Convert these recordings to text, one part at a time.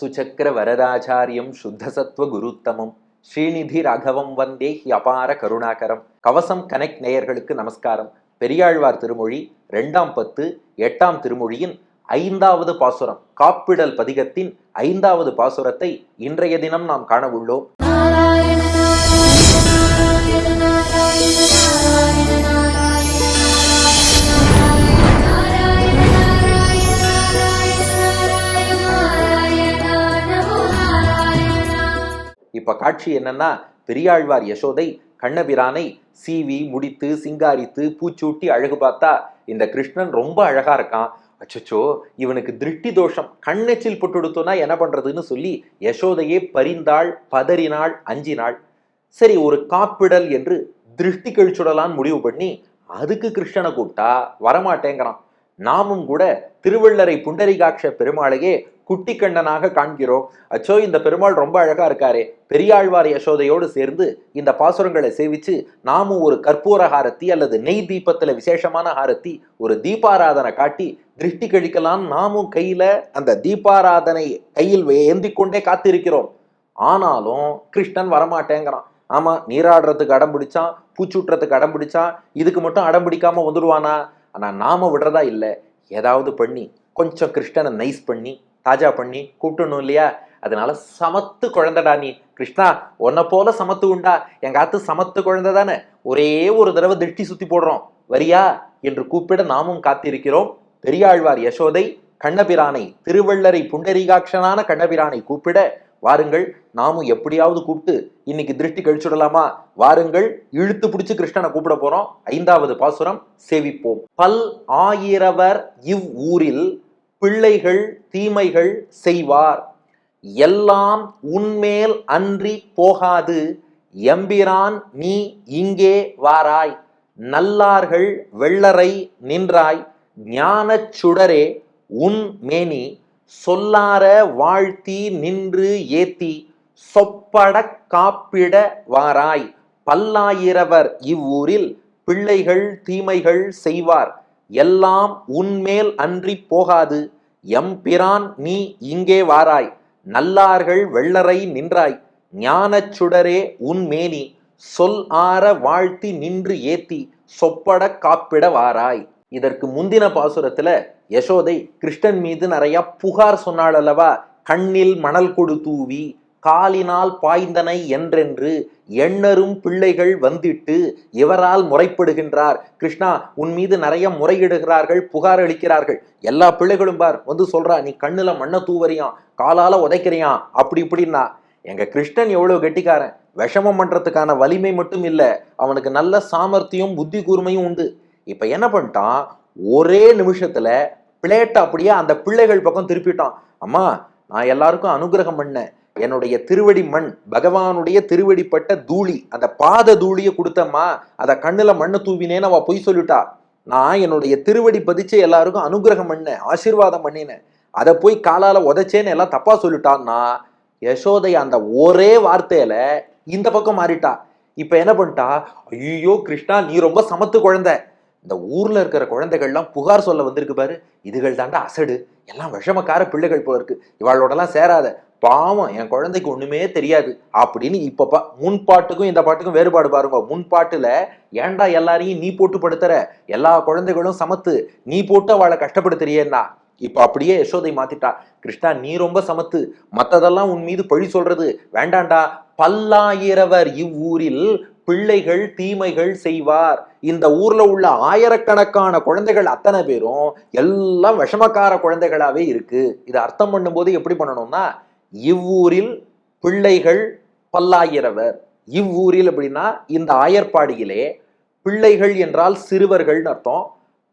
சுச்சக்கர வரதாச்சாரியம் சுத்தசத்வ குருத்தமம். ஸ்ரீநிதி ராகவம் வந்தே அபார கருணாகரம். கவசம் கனெக்ட் நேயர்களுக்கு நமஸ்காரம். பெரியாழ்வார் திருமொழி ரெண்டாம் பத்து எட்டாம் திருமொழியின் ஐந்தாவது பாசுரம். காப்பிடல் பதிகத்தின் ஐந்தாவது பாசுரத்தை இன்றைய தினம் நாம் காண உள்ளோம். இப்ப காட்சி என்னன்னா பெரியாழ்வார் யசோதை கண்ணபிரானை சீவி முடித்து சிங்காரித்து பூச்சூட்டி அழகு பார்த்தா இந்த கிருஷ்ணன் ரொம்ப அழகா இருக்கான். அச்சச்சோ இவனுக்கு திருஷ்டி தோஷம். கண்ணெச்சில் போட்டுடுத்தோன்னா என்ன பண்றதுன்னு சொல்லி யசோதையே பரிந்தாள் பதறினாள் அஞ்சினாள். சரி ஒரு காப்பிடல் என்று திருஷ்டி கழிச்சுடலான்னு முடிவு பண்ணி அதுக்கு கிருஷ்ணனை கூப்பிட்டா வரமாட்டேங்கிறான். நாமும் கூட திருவள்ளரை புண்டரிகாட்ச பெருமாளையே குட்டி கண்ணனாக காண்கிறோம். அச்சோ இந்த பெருமாள் ரொம்ப அழகா இருக்காரே. பெரியாழ்வார் யசோதையோடு சேர்ந்து இந்த பாசுரங்களை சேவிச்சு நாமும் ஒரு கற்பூர ஹாரத்தி அல்லது நெய் தீபத்துல விசேஷமான ஹாரத்தி ஒரு தீபாராதனை காட்டி திருஷ்டி கழிக்கலாம். நாமும் கையில அந்த தீபாராதனை கையில் ஏந்தி கொண்டே காத்திருக்கிறோம். ஆனாலும் கிருஷ்ணன் வரமாட்டேங்கிறான். ஆமா நீராடுறதுக்கு அடம் பிடிச்சான் பூச்சூட்டுறதுக்கு அடம் பிடிச்சான் இதுக்கு மட்டும் அடம் பிடிக்காம வந்துடுவானா? ஆனா நாம விடுறதா இல்லை. ஏதாவது பண்ணி கொஞ்சம் கிருஷ்ணனை நைஸ் பண்ணி தாஜா பண்ணி கூப்பிட்டணும் இல்லையா? அதனால சமத்து குழந்தைடா நீ. கிருஷ்ணா உன்னை போல சமத்து உண்டா? எங்க ஆத்து சமத்து குழந்தை தானே? ஒரே ஒரு தடவை திருஷ்டி சுத்தி போடுறோம். வரியா? என்று கூப்பிட நாமும் காத்திருக்கிறோம். பெரியாழ்வார் யசோதை கண்ணபிரானை திருவள்ளரை புண்டரீகாட்சனான கண்ணபிரானை கூப்பிட வாருங்கள். நாமும் எப்படியாவது கூப்பிட்டு இன்னைக்கு திருஷ்டி கழிச்சுடலாமா? வாருங்கள். இழுத்து பிடிச்சு கிருஷ்ணனை கூப்பிட போறோம். ஐந்தாவது பாசுரம் சேவிப்போம். பல் ஆயிரவர் இவ் ஊரில் பிள்ளைகள் தீமைகள் செய்வார். எல்லாம் உன்மேல் அன்றி போகாது. எம்பிரான் நீ இங்கே வாராய். நல்லார்கள் வெள்ளரை நின்றாய். ஞானச் சுடரே உன் மேனி. சொல்லார வாழ்த்தி நின்று ஏத்தி. சொப்படக் காப்பிட வாராய். பல்லாயிரவர் இவ்வூரில் பிள்ளைகள் தீமைகள் செய்வார். எல்லாம் உன்மேல் அன்றி போகாது. எம்பிரான் நீ இங்கே வாராய். நல்லார்கள் வெள்ளரை நின்றாய். ஞானச் சுடரே உன் மேனி. சொல் ஆற வாழ்த்தி நின்று ஏத்தி. சொப்பட காப்பிட வாராய். இதற்கு முந்தின பாசுரத்துல யசோதை கிருஷ்ணன் மீது நிறைய புகார் சொன்னாள் அல்லவா? கண்ணில் மணல் கொடு தூவி. காலினால் பாய்ந்தனை என்றென்று எண்ணரும் பிள்ளைகள் வந்திட்டு இவரால் முறைப்படுகின்றார். கிருஷ்ணா உன் மீது நிறைய முறையிடுகிறார்கள் புகார் அளிக்கிறார்கள். எல்லா பிள்ளைகளும் பார் வந்து சொல்றா நீ கண்ணுல மண்ணை தூவறியான் காலால உதைக்கிறியான் அப்படி இப்படின்னா எங்க கிருஷ்ணன் எவ்வளவு கெட்டிக்காரன். விஷமம் பண்றதுக்கான வலிமை மட்டும் இல்லை. அவனுக்கு நல்ல சாமர்த்தியம் புத்தி கூர்மையும் உண்டு. இப்ப என்ன பண்ணிட்டான்? ஒரே நிமிஷத்துல பிளேட்டை அப்படியே அந்த பிள்ளைகள் பக்கம் திருப்பிட்டான். அம்மா நான் எல்லாருக்கும் அனுகிரகம் பண்ணேன். என்னுடைய திருவடி மண் பகவானுடைய திருவடிப்பட்ட தூளி அந்த பாத தூளியை கொடுத்தம்மா அதை கண்ணில் மண்ணை தூவினேன்னு அவ பொய் சொல்லிட்டா. நான் என்னுடைய திருவடி பதிச்சு எல்லாருக்கும் அனுகிரகம் பண்ணேன் ஆசீர்வாதம் பண்ணினேன். அதை போய் காலால் உதைச்சேன்னு எல்லாம் தப்பா சொல்லிட்டான்னா யசோதை அந்த ஒரே வார்த்தையில இந்த பக்கம் மாறிட்டா. இப்போ என்ன பண்ணிட்டா ஐயோ கிருஷ்ணா நீ ரொம்ப சமத்து குழந்தை. இந்த ஊர்ல இருக்கிற குழந்தைகள்லாம் புகார் சொல்ல வந்திருக்கு பாரு இதுகள் தாண்டா அசடு. எல்லாம் விஷமக்கார பிள்ளைகள் போல இருக்கு. இவாளோடலாம் சேராத. பாவம் என் குழந்தைக்கு ஒண்ணுமே தெரியாது அப்படின்னு இப்ப பா முன் பாட்டுக்கும் இந்த பாட்டுக்கும் வேறுபாடு பாருங்க. முன் பாட்டுல ஏண்டா எல்லாரையும் நீ போட்டு படுத்துற? எல்லா குழந்தைகளும் சமத்து. நீ போட்டு அவளை கஷ்டப்படுத்துறியேன்னா? இப்ப அப்படியே யசோதை மாத்திட்டா. கிருஷ்ணா நீ ரொம்ப சமத்து. மத்ததெல்லாம் உன் மீது பழி சொல்றது வேண்டாண்டா. பல்லாயிரவர் இவ்வூரில் பிள்ளைகள் தீமைகள் செய்வார். இந்த ஊர்ல உள்ள ஆயிரக்கணக்கான குழந்தைகள் அத்தனை பேரும் எல்லாம் விஷமக்கார குழந்தைகளாவே இருக்கு. இதை அர்த்தம் பண்ணும்போது எப்படி பண்ணணும்னா இவ்வூரில் பிள்ளைகள் பல்லாயிரவர். இவ்வூரில் அப்படின்னா இந்த ஆயர்பாடியிலே பிள்ளைகள் என்றால் சிறுவர்கள்னு அர்த்தம்.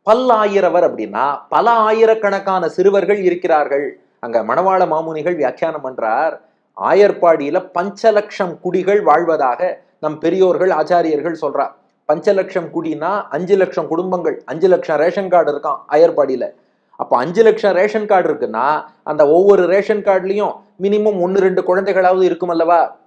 பல்லாயிரவர் அப்படின்னா பல ஆயிரக்கணக்கான சிறுவர்கள் இருக்கிறார்கள். அங்க மணவாள மாமுனிகள் வியாக்கியானம் பண்றார். ஆயர்பாடியில பஞ்சலட்சம் குடிகள் வாழ்வதாக நம் பெரியோர்கள் ஆச்சாரியர்கள் சொல்றா பஞ்சலட்சம் குடினா அஞ்சு லட்சம் குடும்பங்கள் அஞ்சு லட்சம் ரேஷன் கார்டு இருக்கான் ஆயர்பாடியில. அப்போ அஞ்சு லட்சம் ரேஷன் கார்டு இருக்குன்னா அந்த ஒவ்வொரு ரேஷன் கார்டுலையும் மினிமம் ஒன்று ரெண்டு குழந்தைகளாவது இருக்கும் அல்லவா?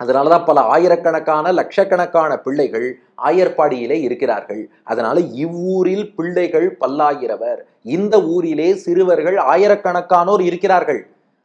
அதனாலதான் பல ஆயிரக்கணக்கான லட்சக்கணக்கான பிள்ளைகள் ஆயர்பாடியிலே இருக்கிறார்கள். அதனால இவ்வூரில் பிள்ளைகள் பல்லாயிரவர். இந்த ஊரிலே சிறுவர்கள் ஆயிரக்கணக்கானோர் இருக்கிறார்கள்.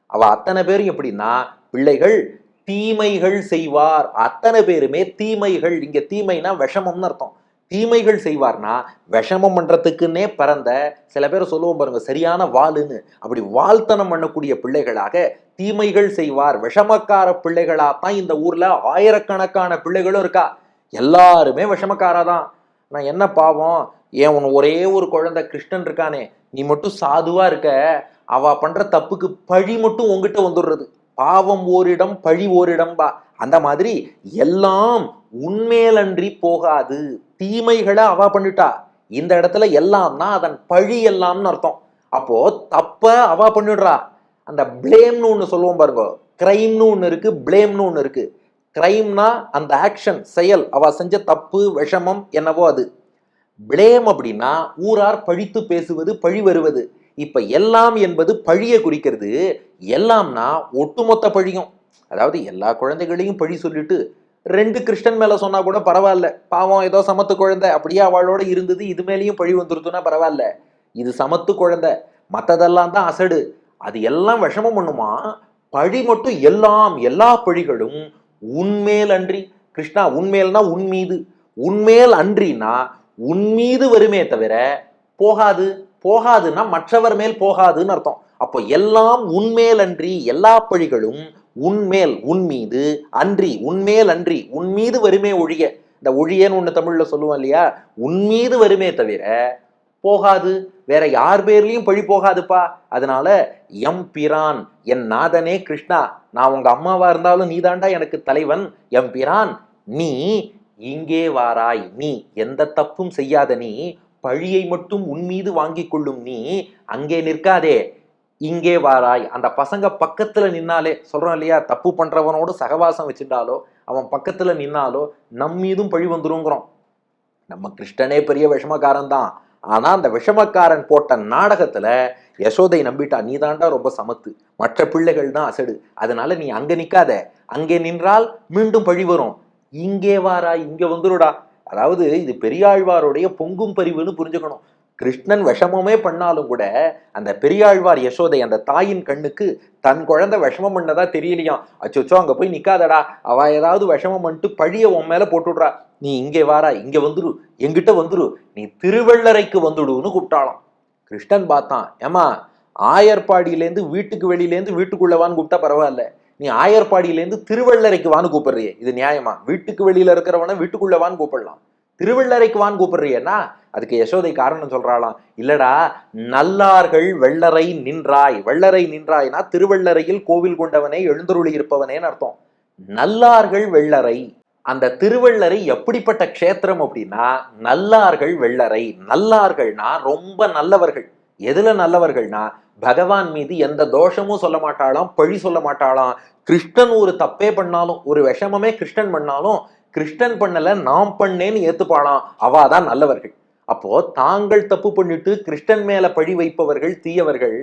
அவ அத்தனை பேரும் எப்படின்னா பிள்ளைகள் தீமைகள் செய்வார். அத்தனை பேருமே தீமைகள் இங்க தீமைனா விஷமம்னு அர்த்தம். தீமைகள் செய்வார்னா விஷமம் பண்ணுறதுக்குன்னே பிறந்த சில பேர் சொல்லுவோம் பாருங்க சரியான வாளுன்னு. அப்படி வாழ்த்தனம் பண்ணக்கூடிய பிள்ளைகளாக தீமைகள் செய்வார். விஷமக்கார பிள்ளைகளா தான் இந்த ஊரில் ஆயிரக்கணக்கான பிள்ளைகளும் இருக்கா? எல்லாருமே விஷமக்காரா தான். நான் என்ன பாவம்? ஏன் உன் ஒரே ஒரு குழந்தை கிருஷ்ணன் இருக்கானே? நீ மட்டும் சாதுவாக இருக்க. அவ பண்ணுற தப்புக்கு பழி மட்டும் உங்ககிட்ட வந்துடுறது. பாவம் ஓரிடம் பழி ஓரிடம் பா. அந்த மாதிரி எல்லாம் உண்மையிலன்றி போகாது. தீமைகளை அவா பண்ணிட்டா. இந்த இடத்துல எல்லாம்னா அதன் பழி எல்லாம்னு அர்த்தம். அப்போ தப்ப அவா பண்ணிடுறா. அந்த பிளேம்னு ஒன்று சொல்லுவோம் பாருங்க. கிரைம்னு ஒன்று இருக்கு பிளேம்னு ஒன்று இருக்கு. கிரைம்னா அந்த ஆக்ஷன் செயல் அவ செஞ்ச தப்பு விஷமம் என்னவோ அது. பிளேம் அப்படின்னா ஊரார் பழித்து பேசுவது பழி வருவது. இப்ப எல்லாம் என்பது பழியை குறிக்கிறது. எல்லாம்னா ஒட்டுமொத்த பழியும். அதாவது எல்லா குழந்தைகளையும் பழி சொல்லிட்டு ரெண்டு கிருஷ்ணன் மேல சொன்னா கூட பரவாயில்ல. பாவம் ஏதோ சமத்து குழந்தை. அப்படியே அவளோட இருந்தது இது மேலேயும் பழி வந்துருதுன்னா பரவாயில்ல. இது சமத்து குழந்தை. மத்ததெல்லாம் தான் அசடு. அது எல்லாம் விஷமம் பண்ணுமா? பழி மட்டும் எல்லாம் எல்லா பழிகளும் உன்மேல் அன்றி கிருஷ்ணா உன்மேல்னா உன் மீது. உன்மேல் அன்றினா உன் மீது வருமே தவிர போகாது. போகாதுன்னா மற்றவர் மேல் போகாதுன்னு அர்த்தம். அப்போ எல்லாம் உன்மேல் அன்றி எல்லா பழிகளும் உன்மேல் உன் மீது அன்றி உன்மேல் அன்றி உன் மீது வருமே ஒழிய. இந்த ஒழியன்னு ஒன்று தமிழில் சொல்லுவோம் இல்லையா? உன் மீது வருமே தவிர போகாது. வேற யார் பேர்லையும் பழி போகாதுப்பா. அதனால எம் பிரான் என் நாதனே கிருஷ்ணா. நான் உங்க அம்மாவா இருந்தாலும் நீதாண்டா எனக்கு தலைவன். எம் பிரான் நீ இங்கே வாராய். நீ எந்த தப்பும் செய்யாத நீ பழியை மட்டும் உன் மீது வாங்கிக் கொள்ளும் நீ அங்கே நிற்காதே. இங்கே வாராய். அந்த பசங்க பக்கத்துல நின்னாலே சொல்றோம் இல்லையா தப்பு பண்றவனோடு சகவாசம் வச்சுட்டாலோ அவன் பக்கத்துல நின்னாலோ நம் மீதும் பழி வந்துருங்கிறோம். நம்ம கிருஷ்ணனே பெரிய விஷமக்காரன் தான். ஆனா அந்த விஷமக்காரன் போட்ட நாடகத்துல யசோதை நம்பிட்டா நீ தாண்டா ரொம்ப சமத்து. மற்ற பிள்ளைகள் தான் அசடு. அதனால நீ அங்க நிக்காத. அங்கே நின்றால் மீண்டும் பழி வரும். இங்கே வாராய் இங்க வந்துருடா. அதாவது இது பெரியாழ்வாருடைய பொங்கும் பரிவுன்னு புரிஞ்சுக்கணும். கிருஷ்ணன் விஷமமே பண்ணாலும் கூட அந்த பெரியாழ்வார் யசோதை அந்த தாயின் கண்ணுக்கு தன் குழந்தை விஷமம் பண்ணதா தெரியலையாம். அச்சோச்சோ அங்க போய் நிக்காதடா. அவ ஏதாவது விஷமம் பண்ணிட்டு பழிய உன் மேல போட்டுடுறா. நீ இங்கே வாரா இங்க வந்துரு எங்கிட்ட வந்துரு நீ திருவள்ளரைக்கு வந்துடுன்னு கூப்பிட்டாலாம் கிருஷ்ணன் பார்த்தான் ஏமா ஆயர்பாடியிலேருந்து வீட்டுக்கு வெளியிலேருந்து வீட்டுக்குள்ளவான்னு கூப்பிட்டா பரவாயில்ல. நீ ஆயர்பாடியிலேருந்து திருவள்ளரைக்கு வான்னு கூப்பிடுறியே இது நியாயமா? வீட்டுக்கு வெளியில இருக்கிறவன வீட்டுக்குள்ள வான்னு கூப்பிடலாம். திருவள்ளரைக்கு வான் கூப்பிடுறியன்னா அதுக்கு யசோதை காரணம் சொல்றாளாம். இல்லடா நல்லார்கள் வெள்ளரை நின்றாய். வெள்ளரை நின்றாய்னா திருவள்ளரையில் கோவில் கொண்டவனே எழுந்தருளி இருப்பவனேன்னு அர்த்தம். நல்லார்கள் வெள்ளரை. அந்த திருவள்ளரை எப்படிப்பட்ட க்ஷேத்திரம் அப்படின்னா நல்லார்கள் வெள்ளரை. நல்லார்கள்னா ரொம்ப நல்லவர்கள். எதுல நல்லவர்கள்னா பகவான் மீது எந்த தோஷமும் சொல்ல மாட்டாளாம் பழி சொல்ல மாட்டாளாம். கிருஷ்ணன் ஒரு தப்பே பண்ணாலும் ஒரு விஷமமே கிருஷ்ணன் பண்ணாலும் கிருஷ்ணன் பண்ணல நாம் பண்ணேன்னு ஏத்துப்பாளாம். அவாதான் நல்லவர்கள். அப்போ தாங்கள் தப்பு பண்ணிட்டு கிருஷ்ணன் மேல பழி வைப்பவர்கள் தீயவர்கள்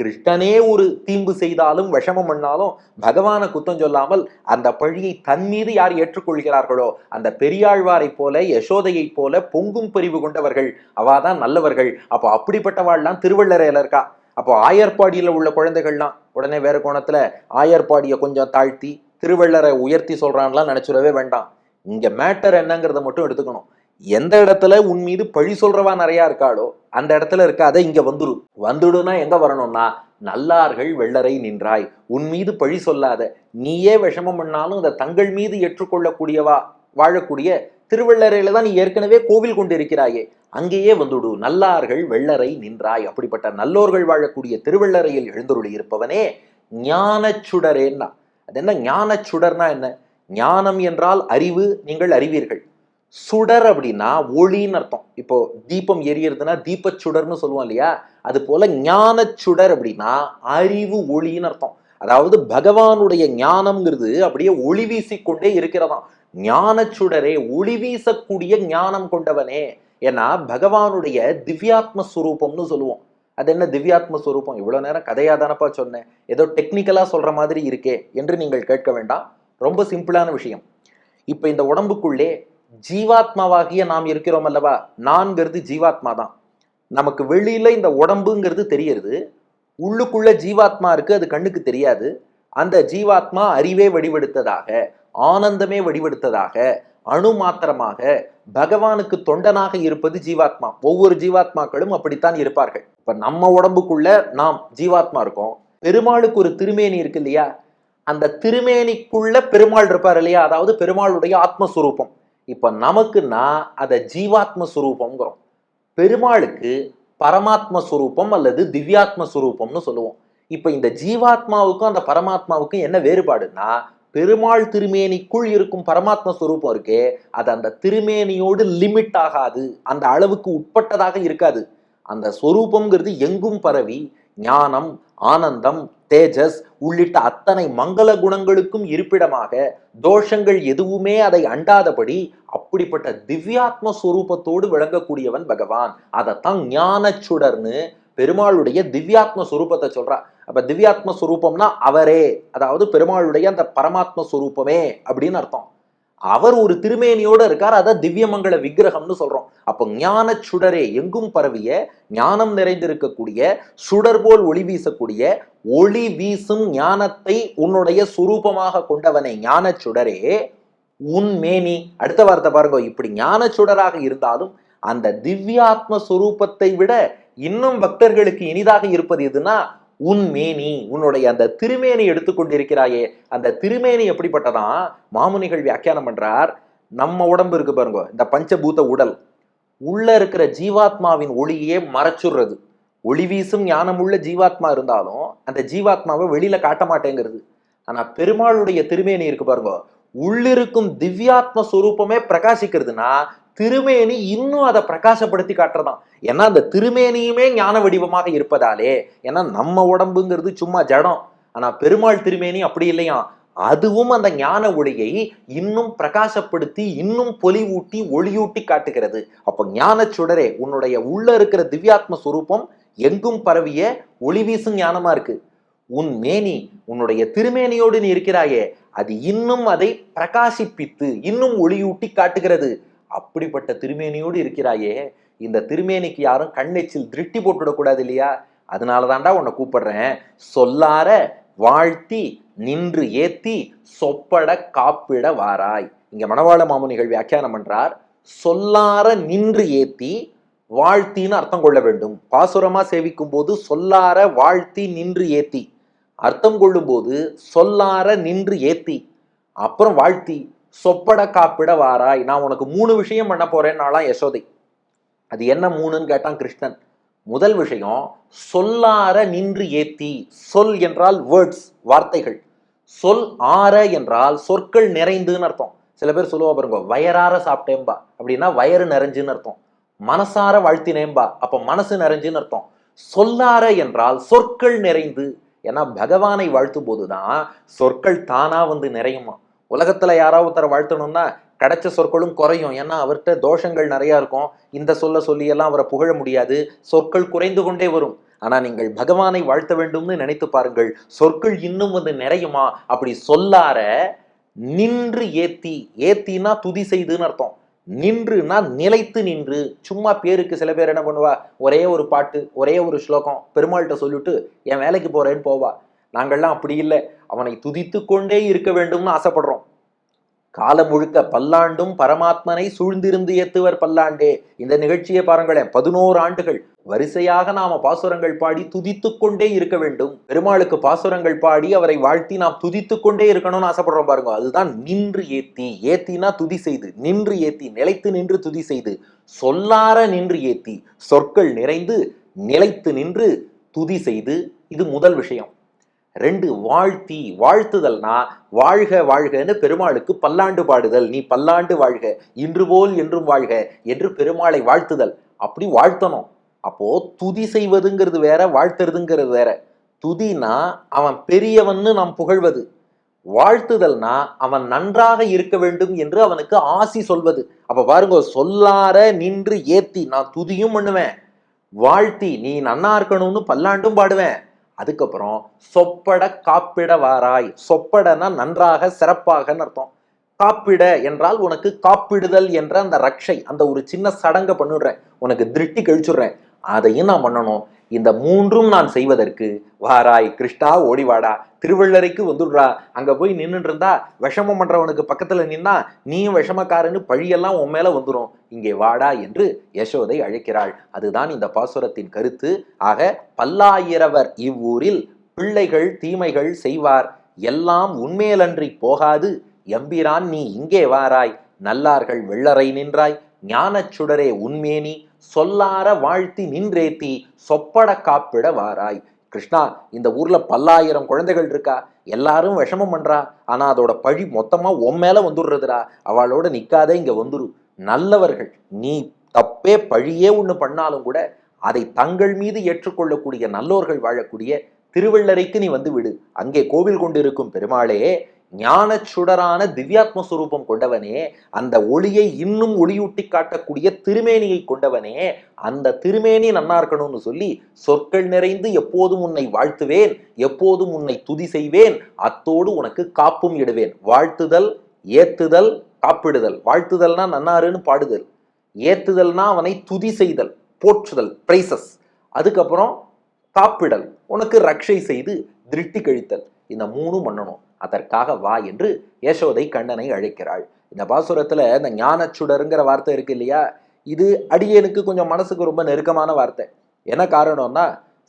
கிருஷ்ணனே ஒரு தீம்பு செய்தாலும் விஷமம் பண்ணாலும் பகவானை குத்தம் சொல்லாமல் அந்த பழியை தன் மீது யார் ஏற்றுக்கொள்கிறார்களோ அந்த பெரியாழ்வாரைப் போல யசோதையைப் போல பொங்கும் பரிவு கொண்டவர்கள் அவாதான் நல்லவர்கள். அப்போ அப்படிப்பட்டவாள்லாம் திருவள்ளரையில இருக்கா? அப்போ ஆயர்பாடியில் உள்ள குழந்தைகள்லாம் உடனே வேறு கோணத்துல ஆயர்பாடியை கொஞ்சம் தாழ்த்தி திருவள்ளரை உயர்த்தி சொல்றான்லாம் நினைச்சிடவே வேண்டாம். இங்க மேட்டர் என்னங்கிறத மட்டும் எடுத்துக்கணும். எந்த இடத்துல உன் மீது பழி சொல்றவா நிறையா இருக்காளோ அந்த இடத்துல இருக்காத இங்க வந்துடு வந்துடுனா எங்க வரணும்னா நல்லார்கள் வெள்ளரை நின்றாய். உன் மீது பழி சொல்லாத நீயே விஷமம் பண்ணாலும் அதை தங்கள் மீது ஏற்றுக்கொள்ளக்கூடியவா வாழக்கூடிய திருவள்ளரையில தான் நீ ஏற்கனவே கோவில் கொண்டு இருக்கிறாயே அங்கேயே வந்துடு. நல்லார்கள் வெள்ளரை நின்றாய். அப்படிப்பட்ட நல்லோர்கள் வாழக்கூடிய திருவள்ளரையில் எழுந்தருளி இருப்பவனே ஞானச் சுடரேன்னா அது என்ன? ஞானச் சுடர்னா என்ன? ஞானம் என்றால் அறிவு நீங்கள் அறிவீர்கள். சுடர் அப்படின்னா ஒளின்னு அர்த்தம். இப்போ தீபம் எரியறதுன்னா தீபச் சுடர்னு சொல்லுவோம் இல்லையா? அது போல ஞானச் சுடர் அப்படின்னா அறிவு ஒளின்னு அர்த்தம். அதாவது பகவானுடைய ஞானம்ங்கிறது அப்படியே ஒளி வீசிக்கொண்டே இருக்கிறதாம். ஞான சுடரே ஒளி வீசக்கூடிய ஞானம் கொண்டவனே. ஏன்னா பகவானுடைய திவ்யாத்ம ஸ்வரூபம்னு சொல்லுவோம். அது என்ன திவ்யாத்ம சுரூபம்? இவ்வளவு நேரம் கதையா தானப்பா சொன்னேன். ஏதோ டெக்னிக்கலா சொல்ற மாதிரி இருக்கே என்று நீங்கள் கேட்க வேண்டாம். ரொம்ப சிம்பிளான விஷயம். இப்போ இந்த உடம்புக்குள்ளே ஜீவாத்மாவாகிய நாம் இருக்கிறோம் அல்லவா? நான்கிறது ஜீவாத்மா தான் நமக்கு வெளியில இந்த உடம்புங்கிறது தெரியறது. உள்ளுக்குள்ள ஜீவாத்மா இருக்கு அது கண்ணுக்கு தெரியாது. அந்த ஜீவாத்மா அறிவே வடிவெடுத்ததாக ஆனந்தமே வடிவெடுத்ததாக அணு மாத்திரமாக பகவானுக்கு தொண்டனாக இருப்பது ஜீவாத்மா. ஒவ்வொரு ஜீவாத்மாக்களும் அப்படித்தான் இருப்பார்கள். இப்ப நம்ம உடம்புக்குள்ள நாம் ஜீவாத்மா இருக்கோம். பெருமாளுக்கு ஒரு திருமேனி இருக்கு இல்லையா? அந்த திருமேனிக்குள்ள பெருமாள் இருப்பார் இல்லையா? அதாவது பெருமாளுடைய ஆத்மஸ்வரூபம். இப்போ நமக்குன்னா அதை ஜீவாத்ம சுரூபம்ங்கிறோம் பெருமாளுக்கு பரமாத்ம சுரூபம் அல்லது திவ்யாத்ம சுரூபம்னு சொல்லுவோம். இப்போ இந்த ஜீவாத்மாவுக்கும் அந்த பரமாத்மாவுக்கும் என்ன வேறுபாடுன்னா பெருமாள் திருமேனிக்குள் இருக்கும் பரமாத்ம சுரூபம் இருக்கே அது அந்த திருமேனியோடு லிமிட் ஆகாது. அந்த அளவுக்கு உட்பட்டதாக இருக்காது. அந்த ஸ்வரூபங்கிறது எங்கும் பரவி ஞானம் ஆனந்தம் தேஜஸ் உள்ளிட்ட அத்தனை மங்கள குணங்களுக்கும் இருப்பிடமாக தோஷங்கள் எதுவுமே அதை அண்டாதபடி அப்படிப்பட்ட திவ்யாத்ம ஸ்வரூபத்தோடு விளங்கக்கூடியவன் பகவான். அதைத்தான் ஞான சுடர்னு பெருமாளுடைய திவ்யாத்ம ஸ்வரூபத்தை சொல்றா. அப்ப திவ்யாத்ம சுரூபம்னா அவரே அதாவது பெருமாளுடைய அந்த பரமாத்ம சுரூபமே அப்படின்னு அர்த்தம். அவர் ஒரு திருமேனியோட இருக்கார் அதான் திவ்யமங்கள விக்கிரகம்னு சொல்றோம். அப்போ ஞான சுடரே எங்கும் பரவிய ஞானம் நிறைந்திருக்கக்கூடிய சுடர் போல் ஒளி வீசக்கூடிய ஒளி வீசும் ஞானத்தை உன்னுடைய சுரூபமாக கொண்டவனை ஞான சுடரே உன் மேனி. அடுத்த வார்த்தை பாருங்க இப்படி ஞான சுடராக இருந்தாலும் அந்த திவ்யாத்ம சுரூபத்தை விட இன்னும் பக்தர்களுக்கு இனிதாக இருப்பது எதுனா உன் மேனி உன்னுடைய அந்த திருமேனி எடுத்துக்கொண்டிருக்கிறாயே அந்த திருமேனி எப்படிப்பட்டதான் மாமுனிகள் வியாக்கியானம் பண்றார் நம்ம உடம்பு இருக்கு பாருங்க இந்த பஞ்சபூத உடல். உள்ள இருக்கிற ஜீவாத்மாவின் ஒளியே மறைச்சுடுறது. ஒளி வீசும் ஞானமுள்ள ஜீவாத்மா இருந்தாலும் அந்த ஜீவாத்மாவை வெளியில காட்ட மாட்டேங்கிறது. ஆனா பெருமாளுடைய திருமேனி இருக்கு பாருங்க உள்ளிருக்கும் திவ்யாத்ம சுரூபமே பிரகாசிக்கிறதுனா திருமேனி இன்னும் அதை பிரகாசப்படுத்தி காட்டுறதான். ஏன்னா அந்த திருமேனியுமே ஞான வடிவமாக இருப்பதாலே ஏன்னா நம்ம உடம்புங்கிறது சும்மா ஜடம். ஆனா பெருமாள் திருமேனி அப்படி இல்லையா? அதுவும் அந்த ஞான ஒளியை இன்னும் பிரகாசப்படுத்தி இன்னும் பொலிவூட்டி ஒளியூட்டி காட்டுகிறது. அப்போ ஞான சுடரே உன்னுடைய உள்ள இருக்கிற திவ்யாத்ம சுரூபம் எங்கும் பரவிய ஒளி வீசும் ஞானமா இருக்கு. உன் மேனி உன்னுடைய திருமேனியோடு நீ இருக்கிறாயே அது இன்னும் அதை பிரகாசிப்பித்து இன்னும் ஒளியூட்டி காட்டுகிறது. அப்படிப்பட்ட திருமேனியோடு இருக்கிறாயே. இந்த திருமேனிக்கு யாரும் கண்ணெச்சில் திருட்டி போட்டுவிடக்கூடாது இல்லையா? அதனால தாண்டா உன்னை கூப்பிடுறேன். சொல்லார வாழ்த்தி நின்று ஏத்தி சொப்பட காப்பிட வாராய். இங்க மணவாள மாமுனிகள் வியாக்கியானம் பண்றார். சொல்லார நின்று ஏத்தி வாழ்த்தின்னு அர்த்தம் கொள்ள வேண்டும். பாசுரமா சேவிக்கும் போது சொல்லார வாழ்த்தி நின்று ஏத்தி. அர்த்தம் கொள்ளும் போது சொல்லார நின்று ஏத்தி. அப்புறம் வாழ்த்தி. சொப்பட காப்பிட வாராய். நான் உனக்கு மூணு விஷயம் பண்ண போறேன்னாலாம் யசோதை. அது என்ன மூணுன்னு கேட்டான் கிருஷ்ணன். முதல் விஷயம் சொல்லார நின்று ஏத்தி. சொல் என்றால் வேர்ட்ஸ் வார்த்தைகள். சொல் ஆற என்றால் சொற்கள் நிறைந்துன்னு அர்த்தம். சில பேர் சொல்லுவா பாருங்க வயறார சாப்பிட்டேன்பா. அப்படின்னா வயறு நிறைஞ்சுன்னு அர்த்தம். மனசார வாழ்த்தினேன்பா. அப்ப மனசு நிறைஞ்சுன்னு அர்த்தம். சொல்லார என்றால் சொற்கள் நிறைந்து. ஏன்னா பகவானை வாழ்த்தும் போதுதான் சொற்கள் தானா வந்து நிறையுமா? உலகத்தில் யாராவது ஒருத்தரை வாழ்த்தணும்னா கிடைச்ச சொற்களும் குறையும். ஏன்னா அவர்கிட்ட தோஷங்கள் நிறையா இருக்கும். இந்த சொல்ல சொல்லியெல்லாம் அவரை புகழ முடியாது. சொற்கள் குறைந்து கொண்டே வரும். ஆனால் நீங்கள் பகவானை வாழ்த்த வேண்டும்னு நினைத்து பாருங்கள். சொற்கள் இன்னும் வந்து நிறையுமா? அப்படி சொல்லார நின்று ஏத்தி. ஏத்தினா துதி செய்துன்னு அர்த்தம். நின்றுனா நிலைத்து நின்று. சும்மா பேருக்கு சில பேர் என்ன பண்ணுவா? ஒரே ஒரு பாட்டு ஒரே ஒரு ஸ்லோகம் பெருமாள்கிட்ட சொல்லிட்டு என் வேலைக்கு போறேன்னு போவா. நாங்கள்லாம் அப்படி இல்லை. அவனை துதித்து கொண்டே இருக்க வேண்டும்னு ஆசைப்படுறோம். காலம் முழுக்க பல்லாண்டும் பரமாத்மனை சூழ்ந்திருந்து ஏத்துவர் பல்லாண்டே. இந்த நிகழ்ச்சியை பாருங்களேன் பதினோரு ஆண்டுகள். வரிசையாக நாம பாசுரங்கள் பாடி துதித்து கொண்டே இருக்க வேண்டும். பெருமாளுக்கு பாசுரங்கள் பாடி அவரை வாழ்த்தி நாம் துதித்து கொண்டே இருக்கணும்னு ஆசைப்படுறோம் பாருங்க. அதுதான் நின்று ஏத்தி ஏத்தினா துதி செய்து நின்று ஏத்தி நிலைத்து நின்று துதி செய்து சொல்லார நின்று ஏத்தி சொற்கள் நிறைந்து நிலைத்து நின்று துதி செய்து இது முதல் விஷயம். ரெண்டு வாழ்த்தி வாழ்த்துதல்னா வாழ்க வாழ்கன்னு பெருமாளுக்கு பல்லாண்டு பாடுதல். நீ பல்லாண்டு வாழ்க. இன்று போல் என்றும் வாழ்க என்று பெருமாளை வாழ்த்துதல். அப்படி வாழ்த்தணும். அப்போ துதி செய்வதுங்கிறது வேற வாழ்த்துறதுங்கிறது வேற. துதினா அவன் பெரியவன்னு நாம் புகழ்வது. வாழ்த்துதல்னா அவன் நன்றாக இருக்க வேண்டும் என்று அவனுக்கு ஆசி சொல்வது. அப்ப பாருங்க சொல்லார நின்று ஏத்தி நான் துதியும் பண்ணுவேன். வாழ்த்தி நீ நன்னா இருக்கணும்னு பல்லாண்டும் பாடுவேன். அதுக்கப்புறம் சொப்பட காப்பிட வாராய் சொப்படனா நன்றாக சிறப்பாகன்னு அர்த்தம். காப்பிட என்றால் உனக்கு காப்பிடுதல் என்ற அந்த ரக்ஷை அந்த ஒரு சின்ன சடங்கை பண்ணிடுறேன். உனக்கு திருட்டி கழிச்சுடுறேன். அதையும் நான் பண்ணணும். இந்த மூன்றும் நான் செய்வதற்கு வாராய் கிருஷ்ணா ஓடிவாடா. திருவள்ளரைக்கு வந்துடுறா. அங்க போய் நின்னுட்டு இருந்தா விஷமம் பண்றவனுக்கு பக்கத்துல நின்னா நீயும் விஷமக்காரன்னு பழியெல்லாம் உன் மேல வந்துடும் இங்கே வாடா என்று யசோதை அழைக்கிறாள். அதுதான் இந்த பாசுரத்தின் கருத்து. ஆக பல்லாயிரவர் இவ்வூரில் பிள்ளைகள் தீமைகள் செய்வார். எல்லாம் உண்மையலன்றி போகாது. எம்பிரான் நீ இங்கே வாராய். நல்லார்கள் வெள்ளரை நின்றாய். ஞானச் சுடரே உண்மேனி. சொல்லார வாழ்த்தி நின்றேத்தி சொப்பட காப்பிட வாராய். கிருஷ்ணா இந்த ஊர்ல பல்லாயிரம் குழந்தைகள் இருக்கா? எல்லாரும் விஷமம் பண்றா? ஆனா அதோட பழி மொத்தமா உன் மேல வந்துடுறதுடா. அவளோட நிக்காதே இங்க வந்துரு. நல்லவர்கள் நீ தப்பே பழியே ஒண்ணு பண்ணாலும் கூட அதை தங்கள் மீது ஏற்றுக்கொள்ளக்கூடிய நல்லோர்கள் வாழக்கூடிய திருவள்ளரைக்கு நீ வந்து விடு. அங்கே கோவில் கொண்டிருக்கும் பெருமாளே ஞான சுடரான திவ்யாத்ம சுரூபம் கொண்டவனே அந்த ஒளியை இன்னும் ஒளியூட்டி காட்டக்கூடிய திருமேனியை கொண்டவனே அந்த திருமேனி நன்னா இருக்கணும்னு சொல்லி சொற்கள் நிறைந்து எப்போதும் உன்னை வாழ்த்துவேன் எப்போதும் உன்னை துதி செய்வேன் அத்தோடு உனக்கு காப்பும் இடுவேன். வாழ்த்துதல் ஏத்துதல் காப்பிடுதல். வாழ்த்துதல்னா நன்னாருன்னு பாடுதல். ஏத்துதல்னா அவனை துதி செய்தல் போற்றுதல் பிரைசஸ் அதுக்கப்புறம் காப்பிடல் உனக்கு ரக்ஷை செய்து திருட்டி கழித்தல். இந்த மூணும் பண்ணணும். அதற்காக வா என்று யசோதை கண்ணனை அழைக்கிறாள். இந்த பாசுரத்தில் இந்த ஞானச்சுடருங்கிற வார்த்தை இருக்கு இல்லையா? இது அடியனுக்கு கொஞ்சம் மனசுக்கு ரொம்ப நெருக்கமான வார்த்தை. என்ன காரணம்னா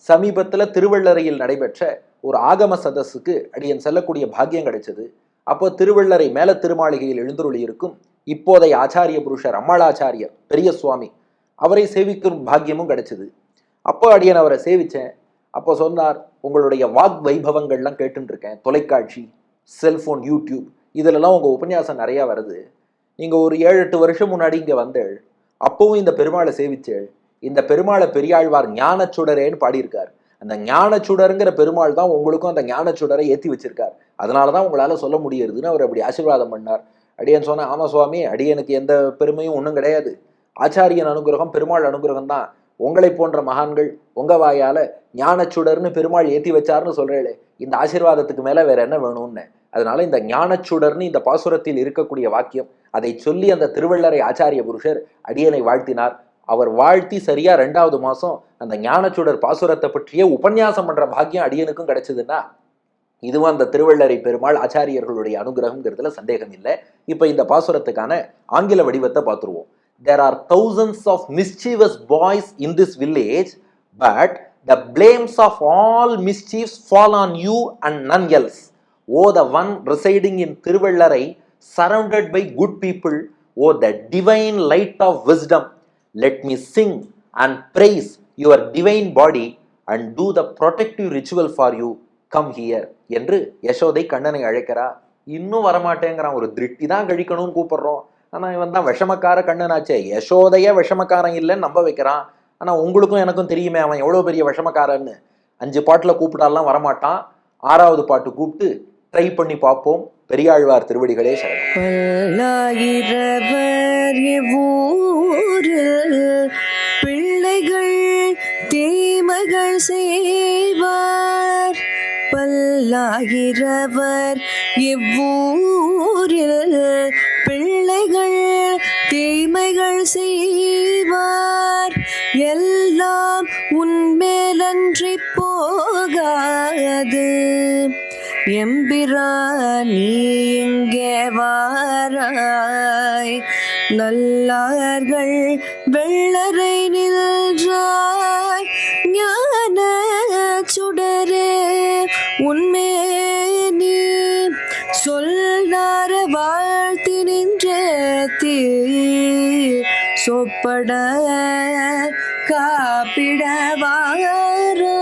சமீபத்தில் திருவள்ளரையில் நடைபெற்ற ஒரு ஆகம சதஸுக்கு அடியன் செல்லக்கூடிய பாக்கியம் கிடைச்சது. அப்போ திருவள்ளரை மேல திருமாளிகையில் எழுந்துருளி இருக்கும் இப்போதைய ஆச்சாரிய புருஷர் அம்மாளாச்சாரியர் பெரிய சுவாமி அவரை சேவிக்கும் பாக்கியமும் கிடைச்சது. அப்போ அடியன் அவரை சேவிச்சேன். அப்போ சொன்னார் உங்களுடைய வாக் வைபவங்கள்லாம் கேட்டுருக்கேன் தொலைக்காட்சி செல்ஃபோன் யூடியூப் இதிலெல்லாம் உங்கள் உபன்யாசம் நிறையா வருது. நீங்கள் ஒரு ஏழு எட்டு வருஷம் முன்னாடி இங்கே வந்தேள். அப்பவும் இந்த பெருமாளை சேவிச்சேள் இந்த பெருமாளை பெரியாழ்வார் ஞானச்சுடரேன்னு பாடியிருக்கார். அந்த ஞானச்சுடருங்கிற பெருமாள் தான் உங்களுக்கும் அந்த ஞானச்சுடரை ஏற்றி வச்சிருக்கார். அதனால தான் உங்களால் சொல்ல முடியுதுன்னு அவர் அப்படி ஆசீர்வாதம் பண்ணார். அடியன் சொன்னேன் ஆமாம் சுவாமி அடியனுக்கு எந்த பெருமையும் ஒன்றும் கிடையாது. ஆச்சாரியன் அனுகிரகம் பெருமாள் அனுகிரகம் தான். உங்களை போன்ற மகான்கள் உங்க வாயால ஞானச்சுடர்னு பெருமாள் ஏற்றி வச்சாருன்னு சொல்றேளே இந்த ஆசீர்வாதத்துக்கு மேல வேற என்ன வேணும்னு? அதனால இந்த ஞானச்சுடர்னு இந்த பாசுரத்தில் இருக்கக்கூடிய வாக்கியம் அதை சொல்லி அந்த திருவள்ளரை ஆச்சாரிய புருஷர் அடியனை வாழ்த்தினார். அவர் வாழ்த்தி சரியா ரெண்டாவது மாசம் அந்த ஞானச்சுடர் பாசுரத்தை பற்றிய உபன்யாசம் பண்ற பாக்கியம் அடியனுக்கும் கிடைச்சதுன்னா இதுவும் அந்த திருவள்ளரை பெருமாள் ஆச்சாரியர்களுடைய அனுகிரகம்ங்கிறதுல சந்தேகம் இல்லை இப்போ இந்த பாசுரத்துக்கான ஆங்கில வடிவத்தை பார்த்துருவோம். There are thousands of mischievous boys in this village, but the blames of all mischiefs fall on you and none else. O the one residing in Tiruvallarai, surrounded by good people, O the divine light of wisdom, let me sing and praise your divine body and do the protective ritual for you. Come here என்று யசோதை கண்ணனை அழைக்கிறா இன்னும் வரமாட்டேங்கிறான் ஒரு திருட்டி தான் கழிக்கணும்னு கூப்பிடுறோம் ஆனால் இவன் தான் விஷமக்கார கண்ணனாச்சே. யசோதைய விஷமக்காரன் இல்லைன்னு நம்ப வைக்கிறான். ஆனால் உங்களுக்கும் எனக்கும் தெரியுமே அவன் எவ்வளோ பெரிய விஷமக்காரன்னு. அஞ்சு பாட்டில் கூப்பிட்டாலாம் வரமாட்டான். ஆறாவது பாட்டு கூப்பிட்டு ட்ரை பண்ணி பார்ப்போம். பெரியாழ்வார் திருவடிகளே சரணம். பிள்ளைகள் தீமகள் செய்வார். பல்லாயிரவர் எவ்வூரில் செய்வார். எல்லாம் உன்மேலன்றி போகாது. நீ இங்கே வாராய்? நல்லார்கள் வெள்ளரை நின்றாய். ஞான சுடரே உண்மை சொப்பட காப்பிட வாராய்